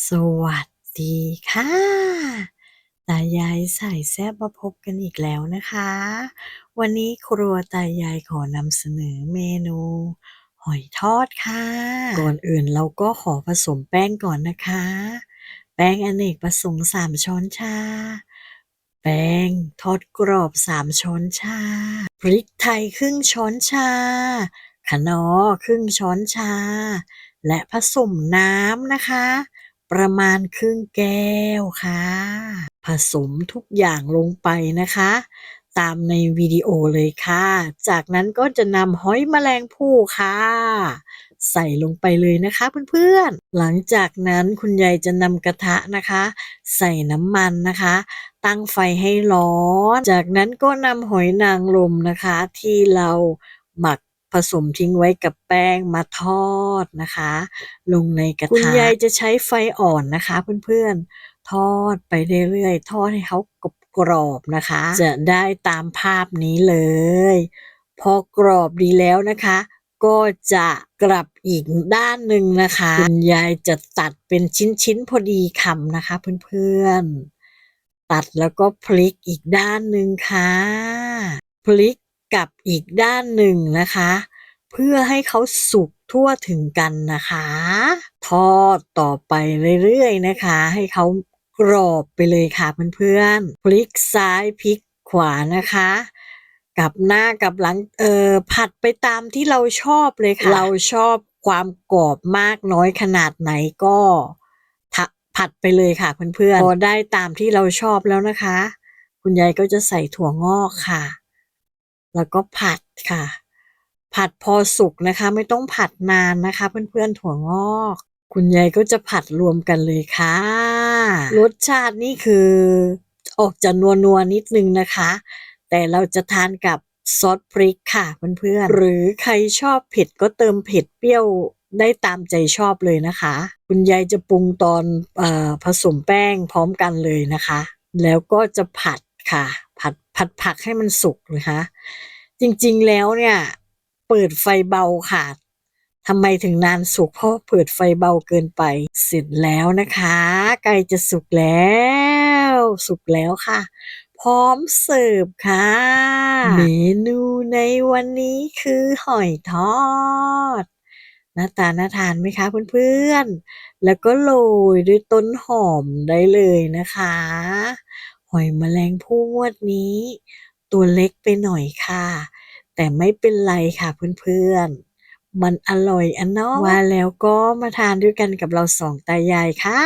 สวัสดีค่ะ ตายายใสายแซบมาพบกันอีกแล้วนะคะ วันนี้ครัวตายายขอนำเสนอเมนู หอยทอดค่ะ ก่อนอื่นเราก็ขอผสมแป้งก่อนนะคะ แป้งอเนกประสงค์สามช้อนชา แป้งทอดกรอบสามช้อนชา พริกไทยครึ่งช้อนชาคะนอครึ่งช้อนชา และผสมน้ำนะคะ ประมาณครึ่งแก้วค่ะ ผสมทุกอย่างลงไปนะคะ ตามในวิดีโอเลยค่ะ จากนั้นก็จะนำหอยแมลงภู่ค่ะใส่ลงไปเลยนะคะเพื่อนๆ หลังจากนั้นคุณยายจะนำกระทะนะคะ ใส่น้ำมันนะคะ ตั้งไฟให้ร้อน จากนั้นก็นำหอยนางรมนะคะ ที่เราหมัก ผสมทิ้งไว้กับแป้งมาทอดนะคะ ลงในกระทะคุณยายจะใช้ไฟอ่อนนะคะเพื่อนๆ ทอดไปเรื่อยๆ ทอดให้เขากรอบนะคะ จะได้ตามภาพนี้เลย พอกรอบดีแล้วนะคะ ก็จะกลับอีกด้านหนึ่งนะคะ คุณยายจะตัดเป็นชิ้นๆพอดีคำนะคะเพื่อนๆ ตัดแล้วก็พลิกอีกด้านหนึ่งค่ะ พลิก กับอีกด้านหนึ่งนะคะ เพื่อให้เขาสุกทั่วถึงกันนะคะ ทอดต่อไปเรื่อยๆนะคะ ให้เขากรอบไปเลยค่ะเพื่อนๆพลิกซ้ายพลิกขวานะคะกับหน้ากับหลังเออผัดไปตามที่เราชอบเลยค่ะ เราชอบความกรอบมากน้อยขนาดไหนก็ผัดไปเลยค่ะเพื่อนๆพอได้ตามที่เราชอบแล้วนะคะ คุณยายก็จะใส่ถั่วงอกค่ะ แล้วก็ผัดค่ะ ผัดพอสุกนะคะ ไม่ต้องผัดนานนะคะ เพื่อนๆถั่วงอก คุณยายก็จะผัดรวมกันเลยค่ะ รสชาตินี่คือออกจะนัวๆนิดนึงนะคะ แต่เราจะทานกับซอสพริกค่ะเพื่อนๆหรือใครชอบเผ็ดก็เติมเผ็ดเปรี้ยวได้ตามใจชอบเลยนะคะ คุณยายจะปรุงตอนอผสมแป้งพร้อมกันเลยนะคะ แล้วก็จะผัดค่ะ ผัด ผัดผักให้มันสุกนะคะ จริงๆแล้วเนี่ย เปิดไฟเบาค่ะทำไมถึงนานสุกเพราะเปิดไฟเบาเกินไป เสร็จแล้วนะคะใกล้จะสุกแล้ว สุกแล้วค่ะ พร้อมเสิร์ฟค่ะ เมนูในวันนี้คือหอยทอดหน้าตาน่าทานไหมคะเพื่อนๆ แล้วก็โรยด้วยต้นหอมได้เลยนะคะ หอยแมลงภู่งวดนี้ ตัวเล็กไปหน่อยค่ะ แต่ไม่เป็นไรค่ะเพื่อนๆ มันอร่อยอะเนาะว่าแล้วก็มาทานด้วยกันกับเราสองตายายค่ะ